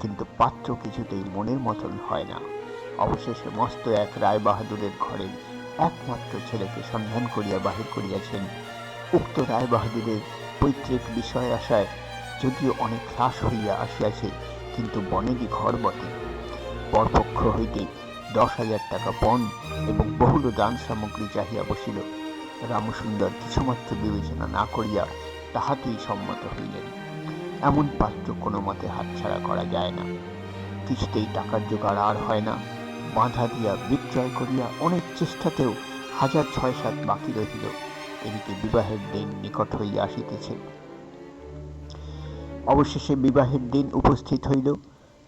কিন্তু পাত্র কিছুতেই মনের মতন হয় না। অবশেষে মস্ত এক রায় বাহাদুরের ঘরে একমাত্র ছেলেকে সন্ধান করিয়া বাহির করিয়াছেন। উক্ত রায় বাহাদুরের পৈতৃক বিষয় আশায় যদিও অনেক হ্রাস হইয়া আসিয়াছে, কিন্তু বনেরই ঘর বটে। পরপক্ষ হইতে দশ হাজার টাকা পণ এবং বহুল দান সামগ্রী চাহিয়া বসিল। রামসুন্দর কিছুমাত্র বিবেচনা না করিয়া তাহাতেই সম্মত হইলেন। এমন পাত্র কোনো মতে হাতছাড়া করা যায় না। কিছুতেই টাকার জোগাড় আর হয় না। বাঁধা দিয়া বিক্রয় করিয়া অনেক চেষ্টাতেও হাজার ছয় সাত বাকি রহিল। এদিকে বিবাহের দিন নিকট হইয়া আসিতেছে। অবশেষে বিবাহের দিন উপস্থিত হইল।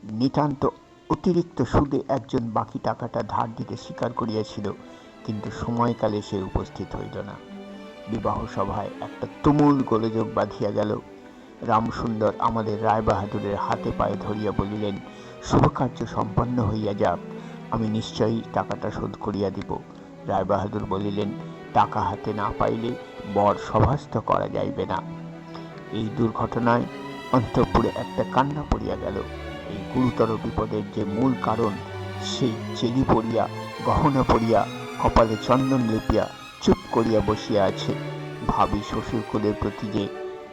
নিতান্ত অতিরিক্ত সুদে একজন বাকি টাকাটা ধার দিতে স্বীকার করিয়াছিল, কিন্তু সময়কালে সে উপস্থিত হইল না। বিবাহ সভায় একটা তুমুল গোলযোগ বাঁধিয়া গেল। রামসুন্দর আমাদের রায়বাহাদুরের হাতে পায়ে ধরিয়া বলিলেন, শুভকার্য সম্পন্ন হইয়া যাক, আমি নিশ্চয়ই টাকাটা শোধ করিয়া দিব। রায়বাহাদুর বলিলেন, টাকা হাতে না পাইলে বর সভাস্থ করা যাইবে না। এই দুর্ঘটনায় অন্তঃপুরে একটা কান্না পড়িয়া গেল। এই গুরুতর বিপদের যে মূল কারণ, সেই চেলি পড়িয়া, গহনা পড়িয়া, কপালে চন্দন লেপিয়া, চুপ করিয়া বসিয়া আছে। ভাবি শ্বশুরকুলের প্রতি যে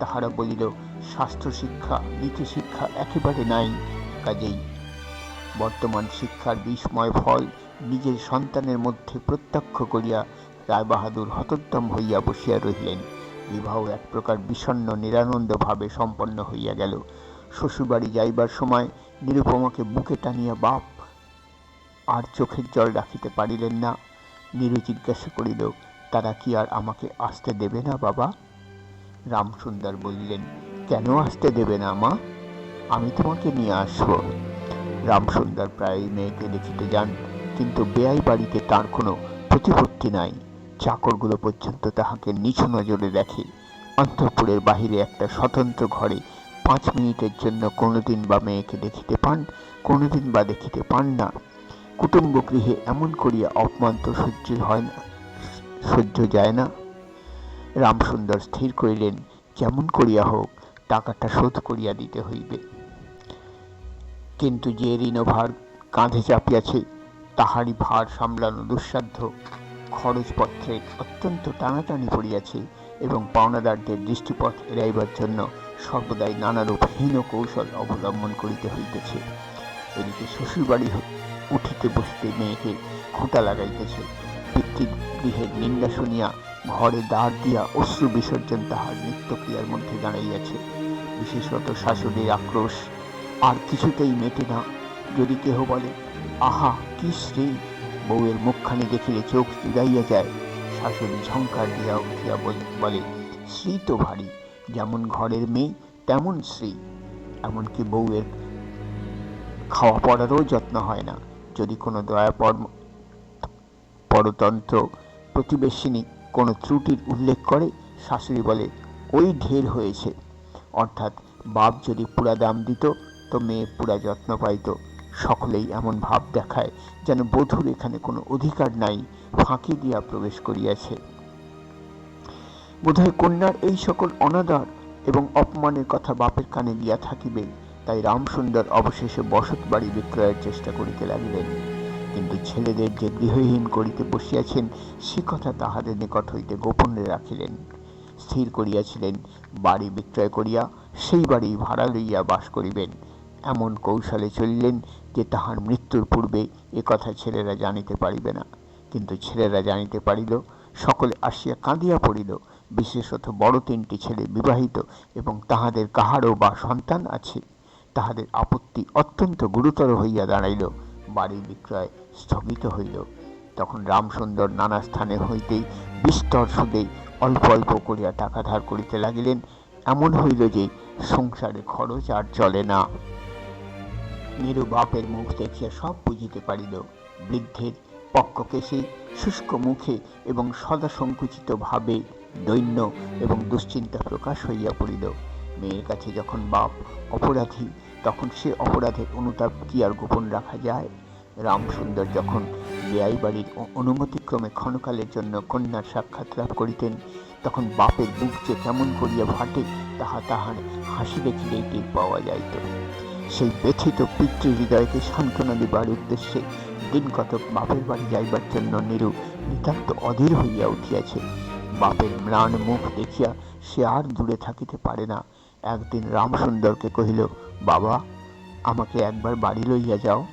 তাহারা বলিল স্বাস্থ্য শিক্ষা নীতি শিক্ষা একেবারে নাই, কাজেই। বর্তমান শিক্ষার বিস্ময় ফল নিজের সন্তানের মধ্যে প্রত্যক্ষ করিয়া রায়বাহাদুর হতোদ্যম হইয়া বসিয়া রহিলেন। বিবাহ এক প্রকার বিষণ্ণ, নিরানন্দভাবে সম্পন্ন হইয়া গেল। শ্বশুরবাড়ি যাইবার সময় নিরুপমাকে বুকে টানিয়া, বাপ, আর চোখের জল রাখিতে পারিলেন না। নিরু জিজ্ঞাসা করিল, তারা কি আর আমাকে আসতে দেবে না, বাবা? রামসুন্দর বলিলেন, কেন আসতে দেবে না মা? আমি তোমাকে নিয়ে আসব। রামসুন্দর প্রায় মেয়েকে দেখিতে যান, কিন্তু বেয়াই বাড়িতে তার কোনো প্রতিপত্তি নাই। চাকরগুলো পর্যন্ত তাহাকে নিচু নজরে দেখে। অন্তঃপুরের বাহিরে একটা স্বতন্ত্র ঘরে পাঁচ মিনিটের জন্য কোনোদিন বা মেয়েকে দেখিতে পান, কোনোদিন বা দেখিতে পান না। কুটুম্ব গৃহে এমন করিয়া অপমান তো সহ্য হয় না, সহ্য যায় না। রামসুন্দর স্থির করিলেন যেমন করিয়া হোক, টাকাটা শোধ করিয়া দিতে হইবে। কিন্তু যে ঋণভার কাঁধে চাপিয়াছে, তাহারই ভার সামলানো দুঃসাধ্য। খরচপত্রের অত্যন্ত টানাটানি পড়িয়াছে এবং পাওনাদারদের দৃষ্টিপথ এড়াইবার জন্য সর্বদাই নানারূপ হীন কৌশল অবলম্বন করিতে হইতেছে। এদিকে শ্বশুরবাড়ি উঠিতে বসিতে মেয়েকে খুঁটা লাগাইতেছে। পিতৃগৃহের নিন্দা শুনিয়া ঘরে দাঁড় দিয়া অশ্রু বিসর্জন তাহার নিত্যক্রিয়ার মধ্যে দাঁড়াইয়াছে। বিশেষত শাশুড়ির আক্রোশ। আর কিছুতেই মেটে না। যদি কেহ বলে, আহা, কি শ্রী বউয়ের মুখখানি দেখিলে চোখ যায়। শাশুড়ি ঝঙ্কার দিয়া উঠিয়া বলে শ্রী তো ভারী। যেমন ঘরের মেয়ে, তেমন শ্রী এমনকি বউয়ের খাওয়া পড়ারও যত্ন হয় না। যদি কোনো দয়া পর- পরতন্ত্র প্রতিবেশিনী কোনো ত্রুটির উল্লেখ করে শাশুড়ি বলে, ওই ঢের হয়েছে। অর্থাৎ বাপ যদি পুরা দাম দিত, তো মেয়ে পুরা যত্ন পাইত। সকলেই এমন ভাব দেখায় যেন বধূর এখানে কোনো অধিকার নাই, ফাঁকি দিয়া প্রবেশ করিয়াছে। বোধহয় কন্যার এই সকল অনাদর এবং অপমানের কথা বাপের কানে গিয়া থাকিবে, তাই রামসুন্দর অবশেষে বসত বাড়ি বিক্রয়ের চেষ্টা করিতে লাগিলেন। কিন্তু ছেলেদের যে গৃহহীন করিতে বসিয়াছেন, সে কথা তাহাদের নিকট হইতে গোপনে রাখিলেন। স্থির করিয়াছিলেন, বাড়ি বিক্রয় করিয়া সেই বাড়ি ভাড়া লইয়া বাস করিবেন। এমন কৌশলে চলিলেন যে তাহার মৃত্যুর পূর্বে এ কথা ছেলেরা জানিতে পারিবে না। কিন্তু ছেলেরা জানিতে পারিল, সকলে আসিয়া কাঁদিয়া পড়িল, বিশেষত বড় তিনটি ছেলে বিবাহিত এবং তাহাদের কাহারও বা সন্তান আছে। তাহাদের আপত্তি অত্যন্ত গুরুতর হইয়া দাঁড়াইল। বাড়ি বিক্রয় স্থগিত হইল। তখন রামসুন্দর নানা স্থানে হইতেই বিস্তর সুদে অল্প অল্প করিয়া টাকা ধার করিতে লাগিলেন। এমন হইল যে সংসারে খরচ আর চলে না। নিরু বাপের মুখ দেখিয়া সব বুঝিতে পারিল, বৃদ্ধের পক্ষকেশে শুষ্ক মুখে এবং সদা সংকুচিত ভাবে দৈন্য এবং দুশ্চিন্তা প্রকাশ হইয়া পড়িল। মেয়ের কাছে যখন বাপ অপরাধী তখন সে অপরাধের অনুতাপ কি আর গোপন রাখা যায়? রামসুন্দর যখন বেআই বাড়ির অনুমতিক্রমে ক্ষণকালের জন্য কন্যার সাক্ষাৎ লাভ করিতেন, তখন বাপের বুক যে কেমন করিয়া ফাটে, তাহা তাহার হাসি দেখিলেই পাওয়া যাইত। সেই ব্যথিত পিতৃ হৃদয়কে সান্ত্বনা দিবার উদ্দেশ্যে দিন কতক বাপের বাড়ি যাইবার জন্য নিরু নিতান্ত অধীর হইয়া উঠিয়াছে। বাপের ম্লান মুখ দেখিয়া সে আর দূরে থাকিতে পারে না। একদিন রামসুন্দরকে কহিল বাবা, আমাকে একবার বাড়ি লইয়া যাও।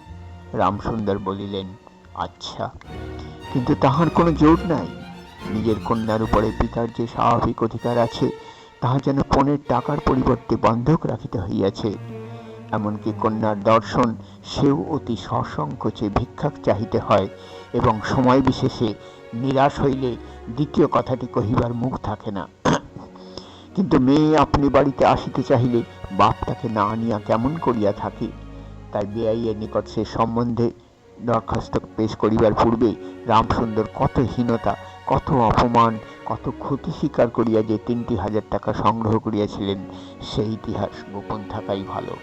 রামসুন্দর বলিলেন আচ্ছা। কিন্তু তাহার কোনো জোর নাই। নিজের কন্যার উপরে পিতার যে স্বাভাবিক অধিকার আছে, তাহা যেন পণের টাকার পরিবর্তে বন্ধক রাখিতে হইয়াছে। এমনকি কন্যার দর্শন, সেও অতি সসংকোচে ভিক্ষাক চাহিতে হয় এবং সময় বিশেষে নিরাশ হইলে দ্বিতীয় কথাটি কহিবার মুখ থাকে না। কিন্তু মেয়ে আপনি বাড়িতে আসিতে চাহিলে বাপ তাকে না আনিয়া কেমন করিয়া থাকে, তাই বেআইয়ের নিকট সে সম্বন্ধে দরখাস্ত পেশ করিবার পূর্বে রামসুন্দর কত হীনতা, কত অপমান, কত ক্ষতি স্বীকার করিয়া যে তিনটি হাজার টাকা সংগ্রহ করিয়াছিলেন সেই ইতিহাস গোপন থাকাই ভালো।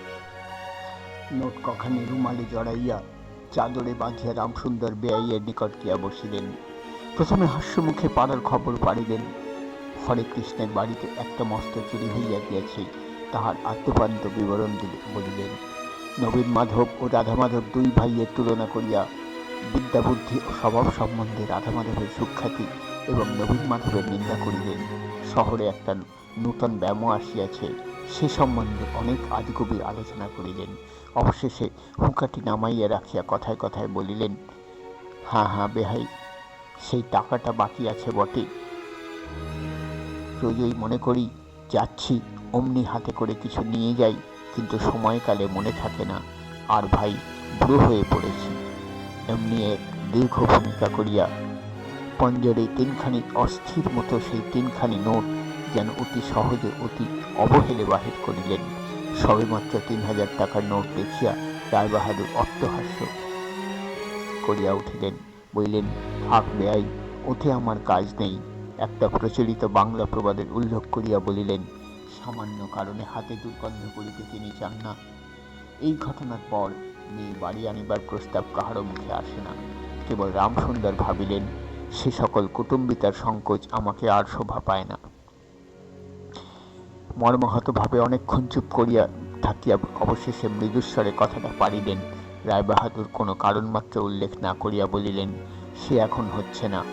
নোট কখানি রুমালে জড়াইয়া চাদরে বাঁধিয়া রামসুন্দর বেআইয়ের নিকট গিয়া বসিলেন। প্রথমে হাস্যমুখে পাড়ার খবর পাড়িলেন হরে কৃষ্ণের বাড়িতে একটা মস্ত চুরি হইয়া গিয়াছে। তাহার আত্মপান্ত বিবরণ দিলে, বলিলেন, নবীন মাধব ও রাধা মাধব দুই ভাইয়ের তুলনা করিয়া বিদ্যা বুদ্ধি ও স্বভাব সম্বন্ধে রাধা মাধবের সুখ্যাতি এবং নবীন মাধবের নিন্দা করিলেন। শহরে একটা নূতন ব্যায়াম আসিয়াছে, সে সম্বন্ধে অনেক আদিকবির আলোচনা করিলেন। অবশেষে হুঁকাটি নামাইয়া রাখিয়া কথায় কথায় বলিলেন হ্যাঁ হ্যাঁ বেহাই, সেই টাকাটা বাকি আছে বটে। রোজই মনে করি যাচ্ছি অমনি হাতে করে কিছু নিয়ে যাই, কিন্তু সময়কালে মনে থাকে না, আর ভাই বুড়ো হয়ে পড়েছি। এমনি এক দীর্ঘ ভূমিকা করিয়া পঞ্জরে তিনখানি অস্থির মতো সেই তিনখানি নোট যেন অতি সহজে অতি অবহেলে বাহির করিলেন। সবেমাত্র তিন হাজার টাকার নোট দেখিয়া রায়বাহাদুর অট্টহাস্য করিয়া উঠিলেন, বললেন, থাক বেআই ওতে আমার কাজ নেই। একটা প্রচলিত বাংলা প্রবাদের উল্লেখ করিয়া বলিলেন সামান্য কারণে হাতে দুর্গন্ধ করিতে তিনি চান না। এই ঘটনার পর মেয়ে বাড়ি আনিবার প্রস্তাব কাহারও মুখে আসে না। কেবল রামসুন্দর ভাবিলেন, সে সকল কুটুম্বিতার সংকোচ আমাকে আর শোভা পায় না। মর্মাহতভাবে অনেকক্ষণ চুপ করিয়া থাকিয়া অবশেষে মৃদুস্বরে কথাটা পারিলেন। রায়বাহাদুর কোনো কারণমাত্র উল্লেখ না করিয়া বলিলেন, সে এখন হচ্ছে না।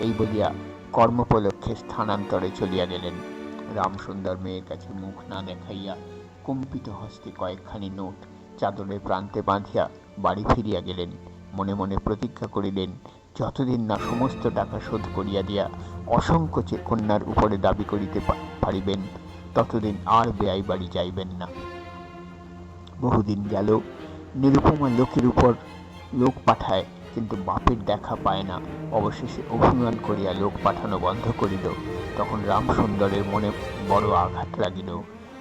এই বলিয়া কর্মোপলক্ষে স্থানান্তরে চলিয়া গেলেন। রামসুন্দর মেয়ের কাছে মুখ না দেখাইয়া কম্পিত হস্তে কয়েকখানি নোট চাদরের প্রান্তে বাঁধিয়া বাড়ি ফিরিয়া গেলেন। মনে মনে প্রতিজ্ঞা করিলেন, যতদিন না সমস্ত টাকা শোধ করিয়া দিয়া অসংকোচে কন্যার উপরে দাবি করিতে পারিবেন, ততদিন আর বেআই বাড়ি যাইবেন না। বহুদিন গেল, নিরুপমা লোকের উপর লোক পাঠায় কিন্তু বাপের দেখা পায় না। অবশেষে অভিমান করিয়া লোক পাঠানো বন্ধ করিল। তখন রামসুন্দরের মনে বড় আঘাত লাগিল।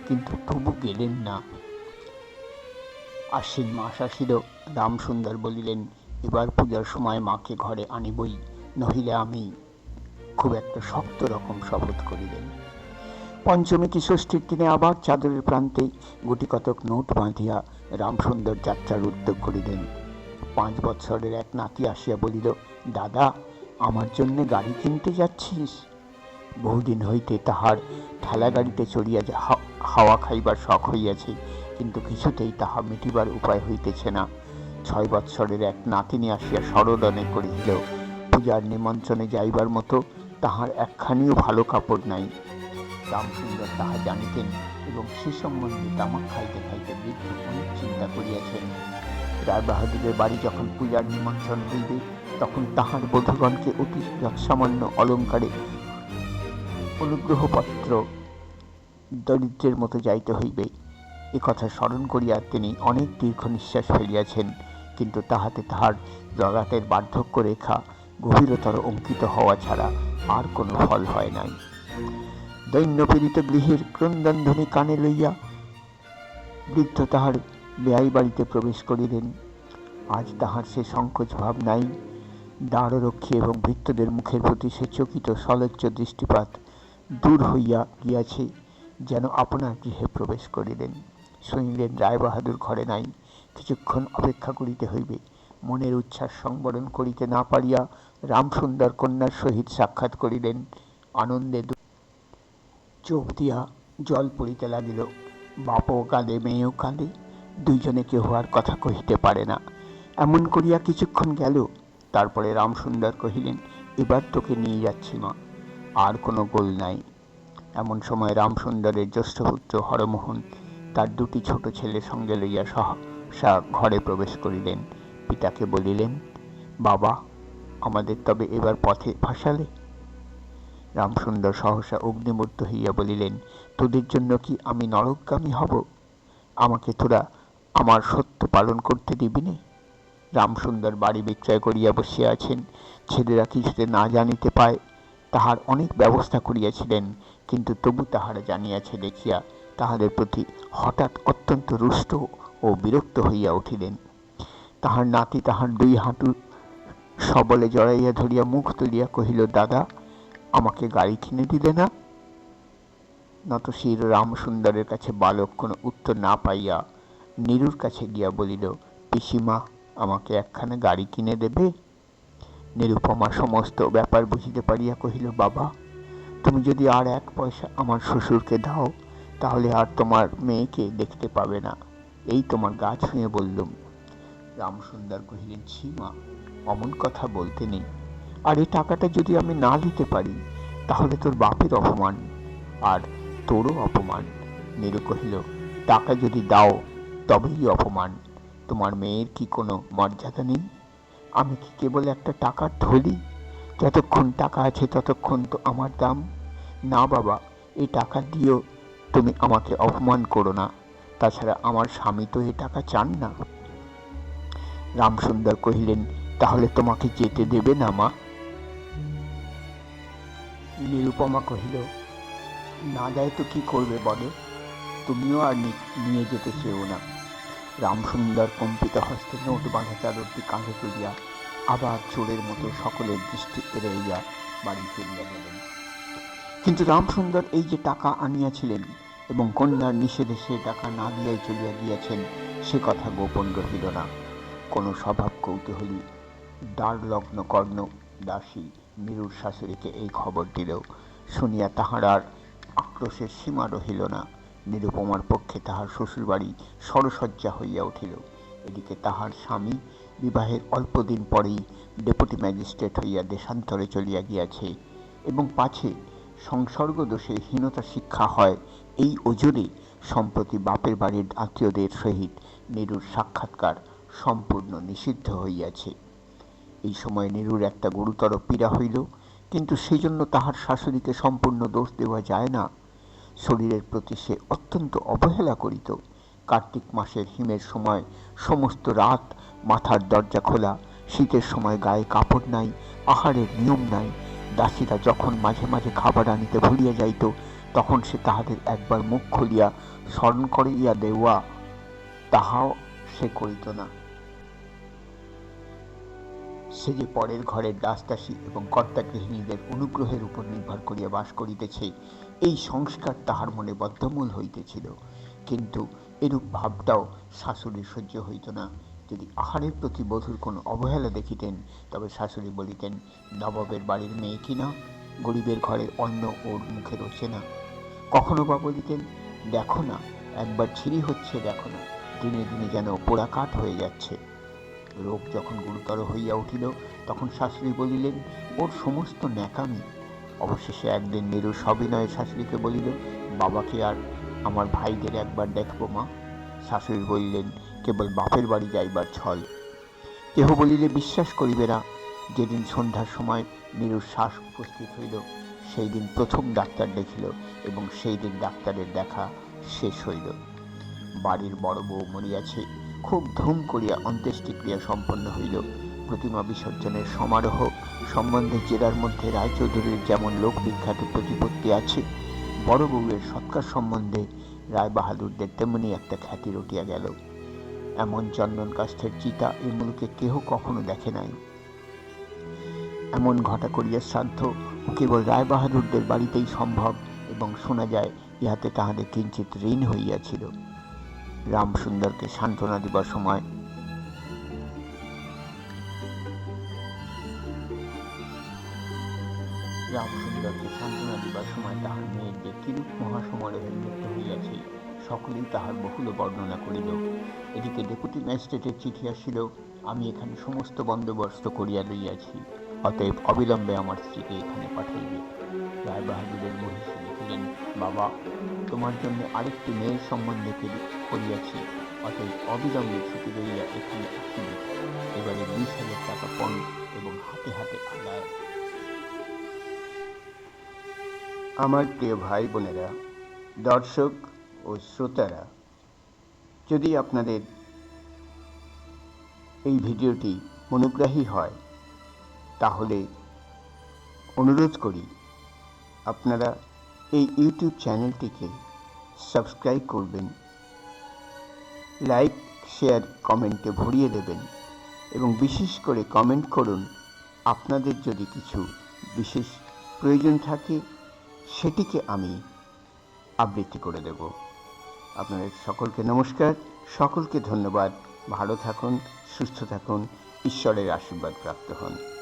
কিন্তু তবু গেলেন না। আশ্বিন মাস আসিল। রামসুন্দর বলিলেন, এবার পূজার সময় মাকে ঘরে আনিবই, নহিলে আমি খুব একটা শক্ত রকম শপথ করিলেন পঞ্চমী কি ষষ্ঠীর দিনে আবার চাদরের প্রান্তে গুটি কতক নোট বাঁধিয়া রামসুন্দর যাত্রার উদ্যোগ করিলেন। পাঁচ বৎসরের এক নাতি আসিয়া বলিল, দাদা, আমার জন্যে গাড়ি কিনতে যাচ্ছিস? বহুদিন হইতে তাহার ঠেলা গাড়িতে চড়িয়া হাওয়া খাইবার শখ হইয়াছে, কিন্তু কিছুতেই তাহা মিটিবার উপায় হইতেছে না। ছয় বৎসরের এক নাতিনী আসিয়া সরদনে করিল পূজার নিমন্ত্রণে যাইবার মতো তাহার একখানিও ভালো কাপড় নাই। রামসুন্দর তাহা জানিতেন এবং সে সম্বন্ধে তামাক খাইতে খাইতে বৃদ্ধ অনেক চিন্তা করিয়াছেন। রায়বাহাদুরের বাড়ি যখন পূজার নিমন্ত্রণ হইবে তখন তাহার বধূগণকে অতি সামান্য অলঙ্কারে অনুগ্রহপত্র দরিদ্রের মতো যাইতে হইবে। এ কথা স্মরণ করিয়া তিনি অনেক দীর্ঘ নিঃশ্বাস ফেলিয়াছেন, কিন্তু তাহাতে তাহার জগাতের বার্ধক্য রেখা গভীরতর অঙ্কিত হওয়া ছাড়া আর কোনো ফল হয় নাই। দৈন্যপীড়িত গৃহের ক্রন্দনধ্বনি কানে লইয়া বৃদ্ধ তাহার বেয়াই বাড়িতে প্রবেশ করিলেন। আজ তাহার সে সংকোচ ভাব নাই। দ্বাররক্ষী এবং ভৃত্যদের মুখের প্রতি সে চকিত সলজ্জ দৃষ্টিপাত দূর হইয়া গিয়াছে, যেন আপনার গৃহে প্রবেশ করিলেন। শুনিলেন, রায়বাহাদুর ঘরে নাই, কিছুক্ষণ অপেক্ষা করিতে হইবে। মনের উচ্ছ্বাস সংবরণ করিতে না পারিয়া রামসুন্দর কন্যার সহিত সাক্ষাৎ করিলেন। আনন্দে চোখ দিয়া জল পড়িতে লাগিল। বাপও কাঁদে, মেয়েও কাঁদে। দুইজনে কেহ আর কথা কহিতে পারে না। এমন করিয়া কিছুক্ষণ গেল, তারপরে রামসুন্দর কহিলেন, এবার তোকে নিয়ে যাচ্ছি মা, আর কোনো গোল নাই। এমন সময় রামসুন্দরের জ্যেষ্ঠ পুত্র হরমোহন তার দুটি ছোট ছেলে সঙ্গে লইয়া সহসা ঘরে প্রবেশ করিলেন। পিতাকে বলিলেন, বাবা, আমাদের তবে এবার পথে ফাঁসালে? রামসুন্দর সহসা অগ্নিমূর্ত হইয়া বলিলেন, তোদের জন্য কি আমি নরকগামী হব? আমাকে তোরা আমার সত্য পালন করতে দিবি নে রামসুন্দর বাড়ি বিক্রয় করিয়া বসিয়া আছেন। ছেলেরা কিছুতে না জানিতে পায়, তাহার অনেক ব্যবস্থা করিয়াছিলেন, কিন্তু তবু তাহারা জানিয়াছে দেখিয়া তাহাদের প্রতি হঠাৎ অত্যন্ত রুষ্ট ও বিরক্ত হইয়া উঠিলেন। তাহার নাতি তাহার দুই হাঁটু সবলে জড়াইয়া ধরিয়া মুখ তুলিয়া কহিল, দাদা, আমাকে গাড়ি কিনে দিলে না? নতশির রামসুন্দরের কাছে বালক কোনো উত্তর না পাইয়া নীরুর কাছে গিয়া বলিল, পিসিমা, আমাকে একখানা গাড়ি কিনে দেবে? নিরুপমা সমস্ত ব্যাপার বুঝিতে পারিয়া কহিল, বাবা, তুমি যদি আর এক পয়সা আমার শ্বশুরকে দাও, তাহলে আর তোমার মেয়েকে দেখতে পাবে না। এই তোমার গা ছুঁয়ে বললুম। রামসুন্দর কহিলেন, ছি মা, অমন কথা বলতে নেই। আর এই টাকাটা যদি আমি না দিতে পারি, তাহলে তোর বাপের অপমান, আর তোরও অপমান। নীরু কহিল, টাকা যদি দাও তবেই অপমান। তোমার মেয়ের কি কোনো মর্যাদা নেই? আমি কি কেবল একটা টাকার থলি যতক্ষণ টাকা আছে ততক্ষণ তো আমার দাম। না বাবা, এই টাকা দিয়েও তুমি আমাকে অপমান করো না। তাছাড়া আমার স্বামী তো এ টাকা চান না। রামসুন্দর কহিলেন, তাহলে তোমাকে যেতে দেবে না মা? নিরুপমা কহিল, না যায় তো কি করবে বলো? তুমিও আর নিয়ে যেতে চেও না। রামসুন্দর কম্পিত হস্তে নোট বাঁধা চাদরটি কাঁধে তুলিয়া আবার চোরের মতো সকলের দৃষ্টি এড়াইয়া বাড়ি ফিরিয়া গেলেন। কিন্তু রামসুন্দর এই যে টাকা আনিয়াছিলেন এবং কন্যার নিষেধে সে টাকা না দিয়াই চলিয়া গিয়াছেন, সে কথা গোপন রহিল না। কোনো স্বভাব কৌতূহলী, দ্বারলগ্ন কর্ণ দাসী মীরুর শাশুড়িকে এই খবর দিল শুনিয়া তাহার আর আক্রোশের সীমা রহিল না। নিরুপমার পক্ষে তাহার শ্বশুরবাড়ি সরসজ্জা হইয়া উঠিল। এদিকে তাহার স্বামী বিবাহের অল্পদিন পরেই ডেপুটি ম্যাজিস্ট্রেট হইয়া দেশান্তরে চলিয়া গিয়াছে এবং পাছে সংসর্গ দোষে হীনতা শিক্ষা হয়, এই ওজোরে সম্প্রতি বাপের বাড়ির আত্মীয়দের সহিত নিরুর সাক্ষাৎকার সম্পূর্ণ নিষিদ্ধ হইয়াছে। এই সময় নীরুর একটা গুরুতর পীড়া হইল, কিন্তু সেজন্য তাহার শাশুড়িকে সম্পূর্ণ দোষ দেওয়া যায় না। শরীরের প্রতি সে অত্যন্ত অবহেলা করিত। কার্তিক মাসের হিমের সময় সমস্ত রাত মাথার দরজা খোলা, শীতের সময় গায়ে কাপড় নাই, আহারের নিয়ম নাই। দাসীরা যখন মাঝে মাঝে খাবার আনিতে ভুলিয়া যাইত, তখন সে তাহাদের একবার মুখ খুলিয়া স্মরণ করিয়া দেওয়া, তাহাও সে করিত না। সে যে পরের ঘরের দাসদাসী এবং কর্তা গৃহিণীদের অনুগ্রহের উপর নির্ভর করিয়া বাস করিতেছে এই সংস্কার তাহার মনে বদ্ধমূল হইতেছিল। কিন্তু এরূপ ভাবটাও শাশুড়ির সহ্য হইত না। যদি আহারের প্রতি বধূর কোনো অবহেলা দেখিতেন, তবে শাশুড়ি বলিতেন, নবাবের বাড়ির মেয়ে কিনা গরিবের ঘরে অন্ন ওর মুখে রোচে না। কখনো বা বলিতেন, দেখো না, একবার ছিঁড়ি হচ্ছে, দেখো না, দিনে দিনে যেন পোড়া কাঠ হয়ে যাচ্ছে। রোগ যখন গুরুতর হইয়া উঠিল, তখন শাশুড়ি বলিলেন, ওর সমস্ত ন্যাকামি অবশেষে একদিন নিরু সবিনয়ে শাশুড়িকে বলিল, বাবাকে আর আমার ভাইদের একবার দেখব মা। শাশুড়ি বললেন, কেবল বাপের বাড়ি যাইবার ছল। কেহ বলিলে, বিশ্বাস করিবে না। যেদিন সন্ধ্যার সময় নিরুর শ্বাস উপস্থিত হইল, সেই দিন প্রথম ডাক্তার দেখিল এবং সেই দিন ডাক্তারের দেখা শেষ হইল। বাড়ির বড় বউ মরিয়াছে খুব ধুম করিয়া অন্ত্যেষ্টিক্রিয়া সম্পন্ন হইল। প্রতিমা বিসর্জনের সমারোহ সম্বন্ধে জেলার মধ্যে রায়চৌধুরীর যেমন লোক বিখ্যাত প্রতিপত্তি আছে বড় বউয়ের সৎকার সম্বন্ধে রায় বাহাদুরদের তেমনি একটা খ্যাতি রটিয়া গেল। এমন চন্দন কাষ্ঠের চিতা এই মুলুকে কেহ কখনো দেখে নাই। এমন ঘটা করিয়া শ্রাদ্ধ কেবল রায় বাহাদুরদের বাড়িতেই সম্ভব এবং শোনা যায় ইহাতে তাহাদের কিঞ্চিত ঋণ হইয়াছিল। রামসুন্দরকে সান্ত্বনা দিবার সময় রামসুন্দরকে সান্ত্বনা দিবার সময় তাহার মেয়ের যে কিরূপ মহাসমারোহে মৃত্যু হইয়াছে সকলেই তাহার বহুল বর্ণনা করিল। এদিকে ডেপুটি ম্যাজিস্ট্রেটের চিঠি আসিল, আমি এখানে সমস্ত বন্দোবস্ত করিয়া লইয়াছি। অতএব অবিলম্বে আমার স্ত্রীকে এখানে পাঠাইবে। রায় বাহাদুরের মহিষী লিখিলেন, বাবা, তোমার জন্য আরেকটি মেয়ের সম্বন্ধে করি- করিয়াছি। অতএব অবিলম্বে ছুটি লইয়া এখানে আসিবে। এবারে বিশ হাজার টাকা পণ এবং হাতে হাতে আদায়। আমার প্রিয় ভাই বোনেরা, দর্শক ও শ্রোতারা, যদি আপনাদের এই ভিডিওটি মনোগ্রাহী হয়, তাহলে অনুরোধ করি, আপনারা এই ইউটিউব চ্যানেলটিকে সাবস্ক্রাইব করবেন, লাইক, শেয়ার, কমেন্টে ভরিয়ে দেবেন এবং বিশেষ করে কমেন্ট করুন, আপনাদের যদি কিছু বিশেষ প্রয়োজন থাকে সেটিকে আমি আবৃত্তি করে দেব। আপনাদের সকলকে নমস্কার। সকলকে ধন্যবাদ। ভালো থাকুন, সুস্থ থাকুন, ঈশ্বরের আশীর্বাদ প্রাপ্ত হন।